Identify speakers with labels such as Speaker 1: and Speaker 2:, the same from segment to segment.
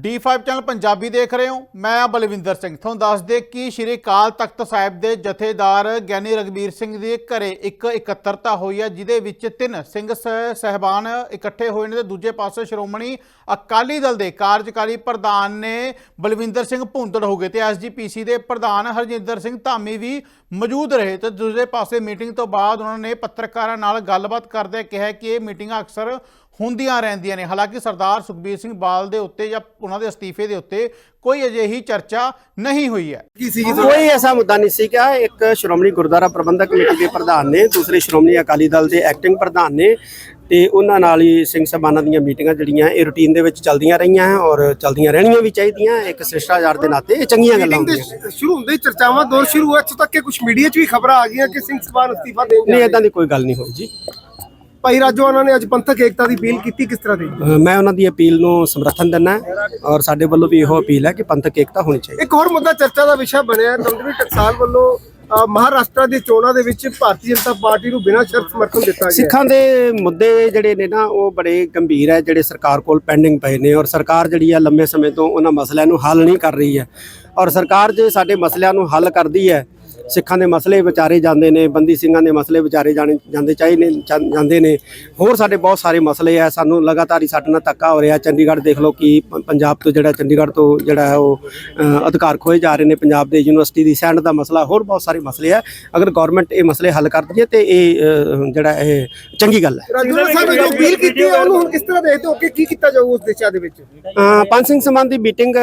Speaker 1: D5 channel Punjabi ਦੇਖ ਰਹੇ ਹੋ। ਮੈਂ ਬਲਵਿੰਦਰ ਸਿੰਘ। ਤੁਹਾਨੂੰ ਦੱਸ ਦੇ ਕਿ ਸ਼੍ਰੀ ਅਕਾਲ ਤਖਤ ਸਾਹਿਬ ਦੇ ਜਥੇਦਾਰ ਗਿਆਨੀ ਰਗਵੀਰ ਸਿੰਘ ਦੇ ਘਰੇ ਇੱਕ ਇਕੱਤਰਤਾ ਹੋਈ ਹੈ, ਜਿਹਦੇ ਵਿੱਚ ਤਿੰਨ ਸਿੰਘ ਸ- ਸਹਿਬਾਨ ਇਕੱਠੇ ਹੋਏ ਨੇ ਤੇ ਦੂਜੇ ਪਾਸੇ ਸ਼੍ਰੋਮਣੀ ਅਕਾਲੀ ਦਲ ਦੇ ਕਾਰਜਕਾਰੀ ਪ੍ਰਧਾਨ ਨੇ ਬਲਵਿੰਦਰ ਸਿੰਘ ਭੁੰਦੜ ਹੋ ਗਏ ਤੇ ਐਸਜੀਪੀਸੀ ਦੇ ਪ੍ਰਧਾਨ ਹਰਜਿੰਦਰ ਸਿੰਘ ਧਾਮੀ ਵੀ ਮੌਜੂਦ ਰਹੇ ਤੇ ਦੂਜੇ ਪਾਸੇ ਮੀਟਿੰਗ ਤੋਂ ਬਾਅਦ ਉਹਨਾਂ ਨੇ ਪੱਤਰਕਾਰਾਂ ਨਾਲ ਗੱਲਬਾਤ ਕਰਦੇ ਕਿਹਾ ਕਿ ਇਹ ਮੀਟਿੰਗਾਂ ਅਕਸਰ ਹੁੰਦੀਆਂ ਰਹਿੰਦੀਆਂ ਨੇ। ਹਾਲਾਂਕਿ ਸਰਦਾਰ ਸੁਖਬੀਰ ਸਿੰਘ ਬਾਲ ਦੇ ਉੱਤੇ ਜਾਂ ਉਹਨਾਂ ਦੇ ਅਸਤੀਫੇ ਦੇ ਉੱਤੇ ਕੋਈ ਅਜਿਹੀ ਚਰਚਾ ਨਹੀਂ ਹੋਈ ਹੈ।
Speaker 2: ਕੋਈ ਐਸਾ ਮੁੱਦਾ ਨਹੀਂ ਸੀ ਕਿ ਇੱਕ ਸ਼੍ਰੋਮਣੀ ਗੁਰਦੁਆਰਾ ਪ੍ਰਬੰਧਕ ਕਮੇਟੀ ਦੇ ਪ੍ਰਧਾਨ ਨੇ ਦੂਸਰੇ ਸ਼੍ਰੋਮਣੀ ਅਕਾਲੀ ਦਲ ਦੇ ਐਕਟਿੰਗ ਪ੍ਰਧਾਨ ਨੇ ਤੇ ਉਹਨਾਂ ਨਾਲ ਹੀ ਸਿੰਘ ਸਭਾਨਾਂ ਦੀਆਂ ਮੀਟਿੰਗਾਂ ਜਿਹੜੀਆਂ ਇਹ ਰੁਟੀਨ ਦੇ ਵਿੱਚ ਚੱਲਦੀਆਂ ਰਹੀਆਂ ਹੈ ਔਰ ਚੱਲਦੀਆਂ ਰਹਿਣੀਆਂ ਵੀ ਚਾਹੀਦੀਆਂ। ਇੱਕ ਸ਼ਿਸ਼ਟਾਚਾਰ ਦੇ ਨਾਤੇ ਇਹ ਚੰਗੀਆਂ ਗੱਲਾਂ ਹੁੰਦੀਆਂ
Speaker 3: ਸ਼ੁਰੂ ਹੁੰਦੇ ਹੀ ਚਰਚਾਵਾਂ ਦੌਰ ਸ਼ੁਰੂ ਹੋਇਆ ਇੱਥੋਂ ਤੱਕ ਕਿ ਕੁਝ ਮੀਡੀਆ 'ਚ ਵੀ ਖਬਰਾਂ ਆ ਗਈਆਂ ਕਿ ਸਿੰਘ ਸਭਾ ਅਸਤੀਫਾ ਦੇਣ ਜਾ
Speaker 2: ਨਹੀਂ ਇਦਾਂ ਦੀ ਕੋਈ ਗੱਲ ਨਹੀਂ ਹੋਈ ਜੀ।
Speaker 3: ਭਾਈ ਰਾਜੋਆਨਾ ਨੇ ਅੱਜ ਪੰਥਕ ਏਕਤਾ ਦੀ ਅਪੀਲ ਕੀਤੀ ਕਿਸ ਤਰ੍ਹਾਂ ਦੀ?
Speaker 2: ਮੈਂ ਉਹਨਾਂ ਦੀ ਅਪੀਲ ਨੂੰ ਸਮਰਥਨ ਦਿੰਦਾ ਔਰ ਸਾਡੇ ਵੱਲੋਂ ਵੀ ਇਹੋ ਅਪੀਲ ਹੈ ਕਿ ਪੰਥਕ ਏਕਤਾ ਹੋਣੀ ਚਾਹੀਦੀ
Speaker 3: ਇੱਕ ਹੋਰ ਮੁੱਦਾ ਚਰਚਾ ਦਾ ਵਿਸ਼ਾ ਬਣਿਆ ਦਮਦਮੀ ਟਕਸਾਲ ਵੱਲੋਂ ਮਹਾਰਾਸ਼ਟਰ ਦੀ ਚੋਣਾਂ ਦੇ ਵਿੱਚ ਭਾਰਤੀ ਜਨਤਾ ਪਾਰਟੀ ਨੂੰ ਬਿਨਾਂ ਸ਼ਰਤ ਸਮਰਥਨ ਦਿੱਤਾ ਗਿਆ
Speaker 2: ਸਿੱਖਾਂ ਦੇ ਮੁੱਦੇ ਜਿਹੜੇ ਨੇ ਨਾ ਉਹ ਬੜੇ ਗੰਭੀਰ ਹੈ ਜਿਹੜੇ ਸਰਕਾਰ ਕੋਲ ਪੈਂਡਿੰਗ ਪਏ ਨੇ ਔਰ ਸਰਕਾਰ ਜਿਹੜੀ ਆ ਲੰਮੇ ਸਮੇਂ ਤੋਂ ਉਹਨਾਂ ਮਸਲਿਆਂ ਨੂੰ ਹੱਲ ਨਹੀਂ ਕਰ ਰਹੀ ਹੈ। ਔਰ ਸਰਕਾਰ ਜੇ ਸਾਡੇ ਮਸਲਿਆਂ ਨੂੰ ਹੱਲ ਕਰਦੀ ਹੈ ਸਿੱਖਾਂ ਦੇ ਮਸਲੇ ਵਿਚਾਰੇ ਜਾਂਦੇ ਨੇ ਬੰਦੀ ਸਿੰਘਾਂ ਦੇ ਮਸਲੇ ਵਿਚਾਰੇ ਜਾਣੇ ਜਾਂਦੇ ਚਾਹੀਦੇ ਜਾਂਦੇ ਨੇ ਹੋਰ ਸਾਡੇ ਬਹੁਤ ਸਾਰੇ ਮਸਲੇ ਆ ਸਾਨੂੰ ਲਗਾਤਾਰ ਹੀ ਸਾਡੇ ਨਾਲ ਧੱਕਾ ਹੋ ਰਿਹਾ ਚੰਡੀਗੜ੍ਹ ਦੇਖ ਲਓ ਕਿ ਪੰਜਾਬ ਤੋਂ ਜਿਹੜਾ ਚੰਡੀਗੜ੍ਹ ਤੋਂ ਜਿਹੜਾ ਹੈ ਉਹ ਅਧਿਕਾਰ ਖੋਏ ਜਾ ਰਹੇ ਨੇ ਪੰਜਾਬ ਦੇ ਯੂਨੀਵਰਸਿਟੀ ਦੀ ਸੈਂਡ ਦਾ ਮਸਲਾ ਹੋਰ ਬਹੁਤ ਸਾਰੇ ਮਸਲੇ ਆ ਅਗਰ ਗਵਰਨਮੈਂਟ ਇਹ ਮਸਲੇ ਹੱਲ ਕਰਦੀ ਹੈ ਤੇ ਇਹ ਜਿਹੜਾ ਇਹ ਚੰਗੀ ਗੱਲ ਹੈ।
Speaker 3: ਸਾਹਿਬ ਨੇ ਜੋ ਅਪੀਲ ਕੀਤੀ ਹੈ ਉਹਨੂੰ ਹੁਣ ਕਿਸ ਤਰ੍ਹਾਂ ਦੇਖਦੇ ਹੋ ਕਿ ਕੀ ਕੀਤਾ ਜਾਊ ਉਸ ਦਿਸ਼ਾ ਦੇ ਵਿੱਚ?
Speaker 2: ਅ, ਪੰਜ ਸਿੰਘ ਸਮਾਨ ਦੀ ਮੀਟਿੰਗ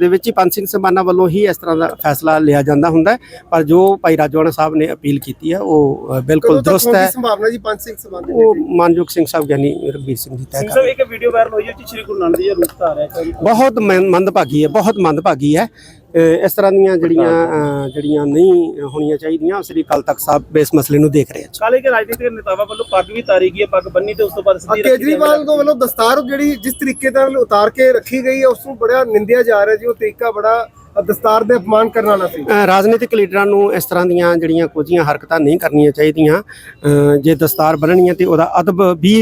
Speaker 2: ਦੇ ਵਿੱਚ ਹੀ ਪੰਜ ਸਿੰਘ ਸਮਾਨਾ ਵੱਲੋਂ ਹੀ ਇਸ ਤਰ੍ਹਾਂ ਦਾ ਫੈਸਲਾ ਲਿਆ ਜਾਂਦਾ ਹੁੰਦਾ ਹੈ। ਪਰ ਜੋ ਭਾਈ ਰਾਜਵਾਨਾ ਸਾਹਿਬ ਨੇ ਅਪੀਲ ਕੀਤੀ ਹੈ ਉਹ ਬਿਲਕੁਲ ਦਰੁਸਤ ਹੈ।
Speaker 3: ਸੰਭਾਵਨਾ ਜੀ ਪੰਜ ਸਿੰਘ
Speaker 2: ਉਹ ਮਾਨਯੋਗ ਸਿੰਘ ਸਾਹਿਬ ਗਿਆਨੀ ਰਘਬੀਰ ਸਿੰਘ ਜੀ ਤੈਅ
Speaker 4: ਸਿੰਘ
Speaker 2: ਕਰ
Speaker 4: ਸਾਹਿਬ ਇੱਕ ਵੀਡੀਓ ਵਾਇਰਲ ਹੋਈ ਹੈ ਕਿ ਸ਼੍ਰੀ ਗੁਰੂ ਨਾਨਕ ਦੇਵ ਜੀ ਦਾ ਰੂਪ ਧਾਰਿਆ ਹੈ।
Speaker 2: ਬਹੁਤ ਮੰਦਭਾਗੀ ਹੈ ਬਹੁਤ ਮੰਦਭਾਗੀ ਹੈ। ਇਸ ਤਰ੍ਹਾਂ ਦੀਆਂ ਜਿਹੜੀਆਂ ਜਿਹੜੀਆਂ ਨਹੀਂ ਹੋਣੀਆਂ ਚਾਹੀਦੀਆਂ ਸ੍ਰੀ ਅਕਾਲ ਤਖਤ ਸਾਹਿਬ ਇਸ ਮਸਲੇ ਨੂੰ ਦੇਖ ਰਹੇ ਹਨ
Speaker 4: ਕਾਲੇ ਕੇ ਰਾਜਨੀਤਿਕ ਨੇਤਾਵਾਂ ਵੱਲੋਂ ਪੱਗ ਵੀ ਤਾਰੀ ਗਈ ਹੈ ਪੱਗ ਬੰਨੀ ਤੇ ਉਸ ਤੋਂ ਬਾਅਦ ਸਿੱਧੀ।
Speaker 3: ਕੇਜਰੀਵਾਲ ਦੇ ਵੱਲੋਂ ਦਸਤਾਰ ਜਿਹੜੀ ਜਿਸ ਤਰੀਕੇ ਨਾਲ ਉਤਾਰ ਕੇ ਰੱਖੀ ਗਈ ਹੈ ਉਸ ਨੂੰ ਬੜਾ ਨਿੰਦਿਆ ਜਾ ਰਿਹਾ ਜੀ ਉਹ ਤਰੀਕਾ ਬੜਾ ਦਸਤਾਰ ਦੇ ਅਪਮਾਨ ਕਰਨ ਵਾਲਾ ਸੀ।
Speaker 2: ਰਾਜਨੀਤਿਕ ਲੀਡਰਾਂ ਨੂੰ ਇਸ ਤਰ੍ਹਾਂ ਦੀਆਂ ਜਿਹੜੀਆਂ ਕੁਝੀਆਂ ਹਰਕਤਾਂ ਨਹੀਂ ਕਰਨੀਆਂ ਚਾਹੀਦੀਆਂ ਜੇ ਦਸਤਾਰ ਬੰਨਣੀ ਹੈ ਤੇ ਉਹਦਾ ਅਦਬ ਵੀ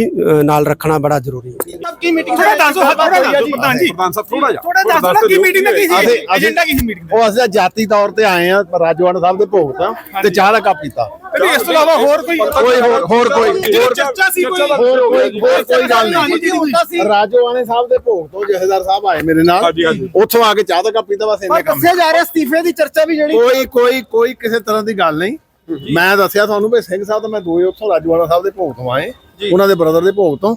Speaker 2: ਨਾਲ ਰੱਖਣਾ ਬੜਾ ਜ਼ਰੂਰੀ ਹੈ।
Speaker 3: ਕੀ ਮੀਟਿੰਗ ਥੋੜਾ ਦੱਸੋ ਪ੍ਰਧਾਨ ਜੀ।
Speaker 5: ਪ੍ਰਧਾਨ ਸਾਹਿਬ ਥੋੜਾ ਜਿਹਾ
Speaker 3: ਥੋੜਾ ਦੱਸੋ ਕੀ ਮੀਟਿੰਗ ਦਾ ਕੀ ਸੀ? ਏਜੰਡਾ ਕੀ ਸੀ? ਮੀਟਿੰਗ
Speaker 5: ਉਹ ਅਸੀਂ ਜਾਤੀ ਤੌਰ ਤੇ ਆਏ ਆ ਰਾਜਵਾਨ ਸਾਹਿਬ ਦੇ ਭੋਗ ਤਾਂ ਤੇ ਚਾਹ ਦਾ ਕੱਪ ਪੀਤਾ।
Speaker 3: ਇਸ ਤੋਂ ਇਲਾਵਾ ਹੋਰ ਕੋਈ
Speaker 5: ਕੋਈ ਹੋਰ ਹੋਰ ਕੋਈ ਹੋਰ
Speaker 3: ਚਰਚਾ ਸੀ ਕੋਈ
Speaker 5: ਹੋਰ ਕੋਈ ਹੋਰ ਕੋਈ ਗੱਲ ਨਹੀਂ। ਰਾਜਵਾਨੇ ਸਾਹਿਬ ਦੇ ਭੋਗ ਤੋਂ ਜਹੇਦਾਰ ਸਾਹਿਬ ਆਏ ਮੇਰੇ ਨਾਲ। ਉੱਥੋਂ ਆ ਕੇ ਚਾਹ ਦਾ ਕੱਪ ਪੀਤਾ ਬਸ ਇੰਨੇ ਕੰਮ।
Speaker 3: ਦੱਸਿਆ ਜਾ ਰਿਹਾ ਅਸਤੀਫੇ ਦੀ ਚਰਚਾ ਵੀ ਜਿਹੜੀ
Speaker 5: ਕੋਈ ਕੋਈ ਕੋਈ ਕਿਸੇ ਤਰ੍ਹਾਂ ਦੀ ਗੱਲ ਨਹੀਂ। ਮੈਂ ਦੱਸਿਆ ਤੁਹਾਨੂੰ ਵੀ ਸਿੰਘ ਸਾਹਿਬ ਤਾਂ ਮੈਂ ਦੋਏ ਉੱਥੋਂ ਰਾਜਵਾਨਾ ਸਾਹਿਬ ਦੇ ਭੋਗ ਤੋਂ ਆਏ। ਉਹਨਾਂ ਦੇ ਬ੍ਰਦਰ ਦੇ ਭੋਗ ਤੋਂ।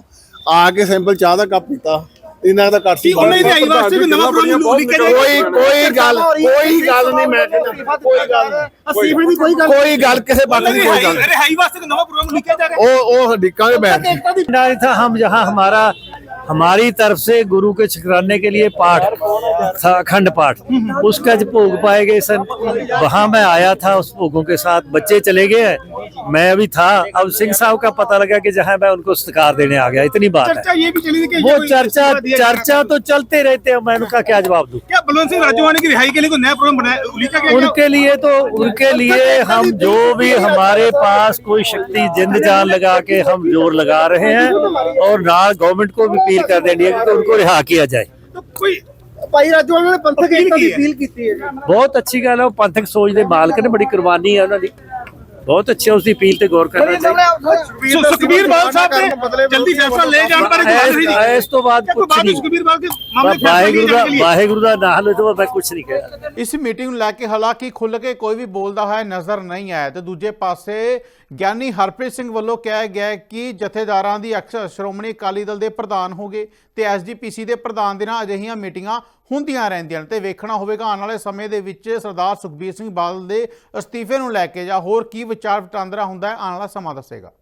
Speaker 5: ਆ ਕੇ ਸਿੰਪਲ ਚਾਹ ਦਾ ਕੱਪ ਪੀਤਾ। ਇਹਨਾਂ ਦਾ ਕਾਫੀ
Speaker 3: ਉਹਨੇ ਤੇ ਆਈ ਵਾਸਤੇ ਵੀ ਨਵਾਂ ਪ੍ਰੋਗਰਾਮ ਲੋਕ ਲਿਖਿਆ
Speaker 5: ਕੋਈ ਕੋਈ ਗੱਲ ਕੋਈ ਗੱਲ ਨਹੀਂ ਮੈਂ ਕਹਿੰਦਾ ਕੋਈ ਗੱਲ
Speaker 3: ਅਸੀਫੇ ਦੀ ਕੋਈ ਗੱਲ
Speaker 5: ਕੋਈ ਗੱਲ ਕਿਸੇ ਬਾਤ ਦੀ ਕੋਈ ਗੱਲ ਅਰੇ
Speaker 3: ਹਾਈ ਵਾਸਤੇ ਨਵਾਂ ਪ੍ਰੋਗਰਾਮ ਲਿਖਿਆ ਜਾ ਰਿਹਾ
Speaker 5: ਉਹ ਉਹ ਹੱਡੀਕਾਂ ਦੇ ਬੈਠ
Speaker 6: ਇੱਥੇ ਹਮ ਜਹਾ ਹਮਾਰਾ हमारा तरफ़ से गुरु के छिकराने के लिए पाठ था अखंड पाठ। उसका जो भोग पाए गए सन वहाँ मैं आया था उस भोगों के साथ बच्चे चले गए हैं। मैं अभी था। अब सिंह साहब का पता लगा कि जहाँ मैं उनको सत्कार देने आ गया इतनी बात
Speaker 3: चर्चा
Speaker 6: है
Speaker 3: ये भी चली
Speaker 6: वो चर्चा। चर्चा तो चलते रहते हैं। मैं उनका क्या जवाब दूँ?
Speaker 3: क्या बलवंत सिंह राजवानी की रिहाई के लिए कोई नया प्रोग्राम बनाया?
Speaker 6: उनके लिए तो उनके लिए हम जो भी हमारे पास कोई शक्ति जिंद जान लगा के हम ज़ोर लगा रहे हैं। और ना गवर्नमेंट को भी अपील कर देनी है कि उनको रिहा किया जाए
Speaker 3: तो कोई ਭਾਈ ਰਾਜਵਾਨਾ ਨੇ ਪੰਥਕ ਏਕਤਾ ਦੀ ਅਪੀਲ ਕੀਤੀ ਹੈ ਜੀ
Speaker 6: ਬਹੁਤ ਅੱਛੀ ਗੱਲ ਹੈ ਉਹ ਪੰਥਕ ਸੋਚ ਦੇ ਮਾਲਕ ਨੇ ਬੜੀ ਕੁਰਬਾਨੀ ਹੈ ਉਹਨਾਂ ਦੀ ਬਹੁਤ ਅੱਛੀ ਉਸ ਦੀ ਅਪੀਲ ਤੇ ਗੌਰ ਕਰਨਾ ਚਾਹੀਦਾ
Speaker 3: ਸੁਖਬੀਰ ਬਾਲ ਸਾਹਿਬ ਨੇ ਜਲਦੀ ਫੈਸਲਾ ਲੈ ਜਾਣ ਬਾਰੇ ਗੱਲ ਨਹੀਂ
Speaker 6: ਇਸ- ਇਸ ਤੋਂ ਬਾਅਦ ਕੁਝ ਨਹੀਂ।
Speaker 3: ਸੁਖਬੀਰ ਬਾਲ ਕੇ ਮਾਮਲੇ
Speaker 6: ਵਾਹਿਗੁਰੂ ਦਾ ਵਾਹਿਗੁਰੂ ਦਾ ਨਾਮ ਲੈ ਤੋਂ ਮੈਂ ਕੁਝ ਨਹੀਂ ਕਹਿਣਾ
Speaker 1: ਇਸ ਮੀਟਿੰਗ ਨੂੰ ਲੈ ਕੇ ਹਾਲਾਂਕਿ ਖੁੱਲ੍ਹ ਕੇ ਕੋਈ ਵੀ ਬੋਲਦਾ ਹੋਇਆ ਨਜ਼ਰ ਨਹੀਂ ਆਇਆ। ਤੇ ਦੂਜੇ ਪਾਸੇ ਗਿਆਨੀ ਹਰਪ੍ਰੀਤ ਸਿੰਘ ਵੱਲੋਂ ਕਿਹਾ ਗਿਆ ਕਿ ਜਥੇਦਾਰਾਂ ਦੀ ਅਕਸਰ ਸ਼੍ਰੋਮਣੀ ਅਕਾਲੀ ਦਲ ਦੇ ਪ੍ਰਧਾਨ ਹੋਗੇ ਤੇ ਐਸਜੀਪੀਸੀ ਦੇ ਪ੍ਰਧਾਨ ਦੇ ਨਾਲ ਅਜਿਹੀਆਂ ਮੀਟਿੰਗਾਂ ਹੁੰਦੀਆਂ ਰਹਿੰਦੀਆਂ ਨੇ। ਤੇ ਵੇਖਣਾ ਹੋਵੇਗਾ ਆਉਣ ਵਾਲੇ ਸਮੇਂ ਦੇ ਵਿੱਚ ਸਰਦਾਰ ਸੁਖਬੀਰ ਸਿੰਘ ਬਾਦਲ ਦੇ ਅਸਤੀਫੇ ਨੂੰ ਲੈ ਕੇ ਜਾਂ ਹੋਰ ਕੀ ਵਿਚਾਰ ਵਟਾਂਦਰਾ ਹੁੰਦਾ ਹੈ ਆਉਣ ਵਾਲਾ ਸਮਾਂ ਦੱਸੇਗਾ।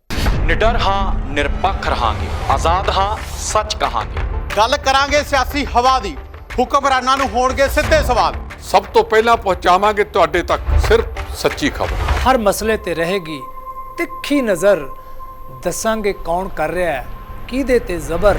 Speaker 7: ਨਿਡਰ ਹਾਂ ਨਿਰਪੱਖ ਰਹਾਂਗੇ। ਆਜ਼ਾਦ ਹਾਂ ਸੱਚ ਕਹਾਂਗੇ।
Speaker 1: ਗੱਲ ਕਰਾਂਗੇ ਸਿਆਸੀ ਹਵਾ ਦੀ। ਹੁਕਮਰਾਨਾਂ ਨੂੰ ਹੋਣਗੇ ਸਿੱਧੇ ਸਵਾਲ।
Speaker 8: ਸਭ ਤੋਂ ਪਹਿਲਾਂ ਪਹੁੰਚਾਵਾਂਗੇ ਤੁਹਾਡੇ ਤੱਕ ਸਿਰਫ ਸੱਚੀ ਖਬਰ।
Speaker 9: ਹਰ ਮਸਲੇ ਤੇ ਰਹੇਗੀ ਤਿੱਖੀ ਨਜ਼ਰ। ਦੱਸਾਂਗੇ ਕੌਣ ਕਰ ਰਿਹਾ ਹੈ ਕਿਹਦੇ ਤੇ ਜ਼ਬਰ।